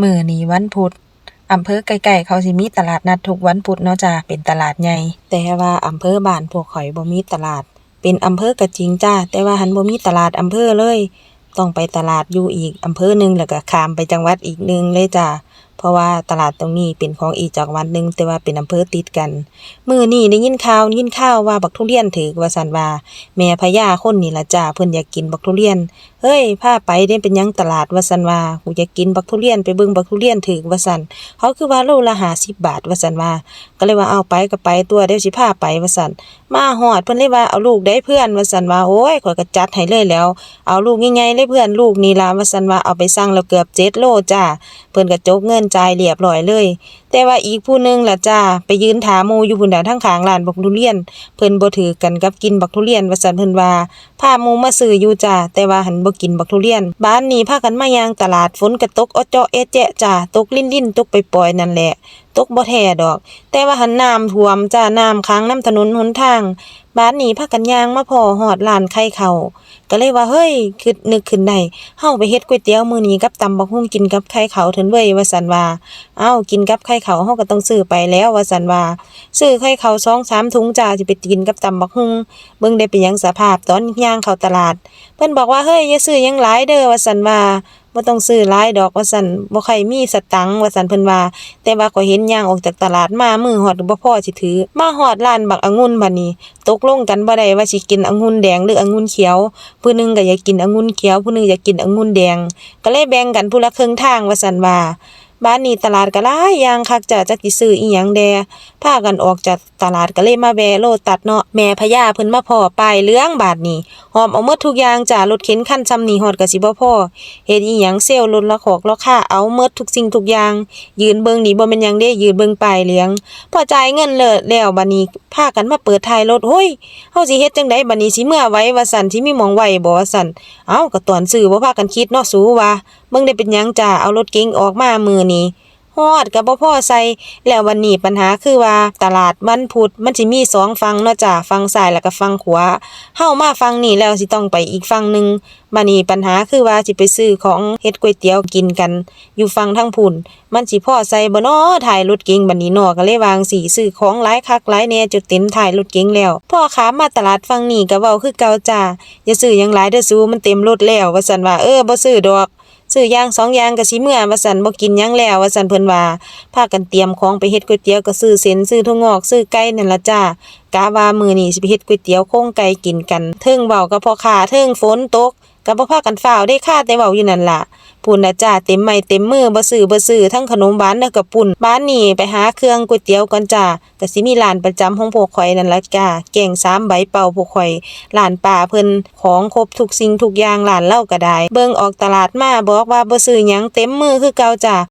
มื้อนี้วันพุธ อำเภอใกล้ๆเขาสิมีตลาดนัดทุกวันพุธเนาะจ้า เป็นตลาดใหญ่ แต่ว่าอำเภอบ้านพวกข้อยบ่มีตลาด เป็นอำเภอก็จริงจ้า แต่ว่าหันบ่มีตลาดอำเภอเลย ต้องไปตลาดอยู่อีกอำเภอหนึ่งแล้วก็ข้ามไปจังหวัดอีกหนึ่งเลยจ้า เพราะว่าตลาดตรงนี้เป็นของอีกจังหวัดหนึ่งแต่ว่าเป็นอำเภอติดกัน มื้อนี้ได้ยินข่าวได้ยินข่าวว่าบักทุเรียนถึกว่าซั่นว่าแม่พญาคนนี่ละจ้าเพิ่นอยากกินบักทุเรียนเฮ้ยพาไปเด้เป็นยังตลาดว่าซั่นว่ากูอยากกินบักทุเรียนไปเบิ่งบักทุเรียนถึกว่าซั่นเขาคือว่าโลละ50บาทว่าซั่นว่าก็เลยว่าเอาไปก็ไปตัวเดี๋ยวสิพาไปว่าซั่นมาฮอดเพิ่นเลยว่าเอาลูกได้เพื่อนว่าซั่นว่าโอ้ยข่อยก็จัดให้เลยแล้ว เอาลูกใหญ่ๆเลยเพื่อนลูกนี่ล่ะว่าซั่นว่าเอาไปสั่งแล้วเกือบ7โลจ้าเพิ่นก็จกเงินจ่ายเรียบร้อยเลย แต่ว่าอีกผู้หนึงล่ะจ้าไปยืนถามมูอยู่พุ่นน่ะทางขางร้านบักทุเรียน เพิ่นบ่ถือกันกับกินบักทุเรียนว่าซั่นเพิ่นว่าพาหมู่มาซื้ออยู่จ้าแต่ว่าหันบ่กินบักทุเรียน บ้านนี้พากันมายางตลาดฝนก็ตกอ้อเจาะเอะแจ๊ะจ้าตกลิ่นๆตกไปปล่อยนั่นแหละ ตกบ่แท้ดอก แต่ว่าหันน้ำท่วมจ้าน้ำค้างน้ำถนนหนทางบ้านนี้พากันยางมาพอฮอดร้านไข่เขาก็เลยว่าเฮ้ยคิดนึกขึ้นได้เฮาไปเฮ็ดก๋วยเตี๋ยวมื้อนี้กับตำบักหุ่งกินกับไข่เขาเถินเว้ยว่าซั่นว่าเอ้ากินกับไข่เขาเฮาก็ต้องซื้อไปแล้วว่าซั่นว่าซื้อไข่เขา2 3ถุงจ้าสิไปกินกับตำบักหุ่งเบิ่งได้เป็นหยังสภาพตอนย่างเข้าตลาด เพิ่นบอกว่าเฮ้ยอย่าซื้อหยังหลายเด้อว่าซั่นว่าบ่ต้องซื้อหลายดอกว่าซั่นบ่ค่อยมีสตังค์ว่าซั่นเพิ่นว่า แต่ว่าก็เห็นย่างออกจากตลาดมามือฮอดบ่พอสิถือ มาฮอดร้านบักองุ่นบัดนี้ ตกลงกันบ่ได้ว่าสิกินองุ่นแดงหรือองุ่นเขียว ผู้หนึงก็อยากกินองุ่นเขียว ผู้หนึงอยากกินองุ่นแดง ก็เลยแบ่งกันผู้ละครึ่งทางว่าซั่นว่า บ้านนี้ตลาดก็หลายอย่างคักจ้ะจักสิซื้ออีหยังแดพากันออกจากตลาดก็เลยมาแวะโลตัดเนาะแม่พญาเพิ่นมาพ้อป้ายเหลืองบาดนี้หอมเอาหมดทุกอย่างจ้ะรถเข็นคันซ้ำนี้ฮอดก็สิบ่พอเฮ็ดอีหยังเซลล์ลดราคาราคาเอาหมดทุกสิ่งทุกอย่าง ยืนเบิ่งนี่บ่แม่นหยังเด้ยืนเบิ่งป้ายเหลืองพอจ่ายเงินเลิศแล้วบัดนี้พากันมาเปิดท้ายรถโอ้ยเฮาสิเฮ็ดจังไดบัดนี้สิเมื่อไว้ว่าซั่นสิมีหม่องไว้บ่ว่าซั่นเอ้าก็ตอนซื้อบ่พากันคิดเนาะสูว่าเบิ่งได้เป็นหยังจ้ะเอารถเก๋งออกมามือนี้ฮอดก็บ่พอใส่แล้ววันนี้ปัญหาคือว่าตลาดวันพุธมันสิมีสองฝั่งเนาะจ้ะฝั่งซ้ายแล้วก็ฝั่งขวาเฮามาฝั่งนี้แล้วสิต้องไปอีกฝั่งหนึงบัดนี้ปัญหาคือว่าสิไปซื้อของเฮ็ดก๋วยเตี๋ยวกินกัน อยู่ฝั่งทางพุ่นมันสิพ่อใส่บ่น้อถ่ายรถเก๋งบัดนี้นาะก็เลยวางสีซื้อของหลายคักหลายแน่จนเต็มถ่ายรถเก๋งแล้วพ่อขามาตลาดฝั่งนี้ก็เว้าคือเก่าจ้ะอย่าซื้อหยังหลายเด้อซูมันเต็มรถแล้วว่าซั่นว่าเออบ่ซื้อดอก ซื้ออย่างสองอย่างก็สิเมื่อว่าสันบ่กินยังแล้วว่าสันเพิ่นว่าพากันเตรียมของไปเฮ็ดก๋วยเตี๋ยวก็ซื้อเส้นซื้อถั่วงอกซื้อไก่นั่นละจ้ากะว่ามื้อนี้สิไปเฮ็ดก๋วยเตี๋ยวโค้งไก่กินกันเทิงเว้าก็พ่อค้าเทิงฝนตกก็บ่พากันฟ้าวได้ค่าแต่เว้าอยู่นั่นล่ะ ปุ่นนะจ้าเต็มไม่เต็มมือบ่ซื้อบ่ซื้อทั้งขนมหวานแล้วก็ปุ่นบ้านนี่ไปหาเครื่องก๋วยเตี๋ยวก่อนจ้าก็สิมีร้านประจำของพวกข่อยนั่นละจ้าแกงสามใบเป่าพวกข่อยร้านป่าเพิ่นของครบทุกสิ่งทุกอย่างร้านเล่าก็ได้ เบิ่งออกตลาดมาบอกว่าบ่ซื้อหยังเต็มมือคือเก่าจ้า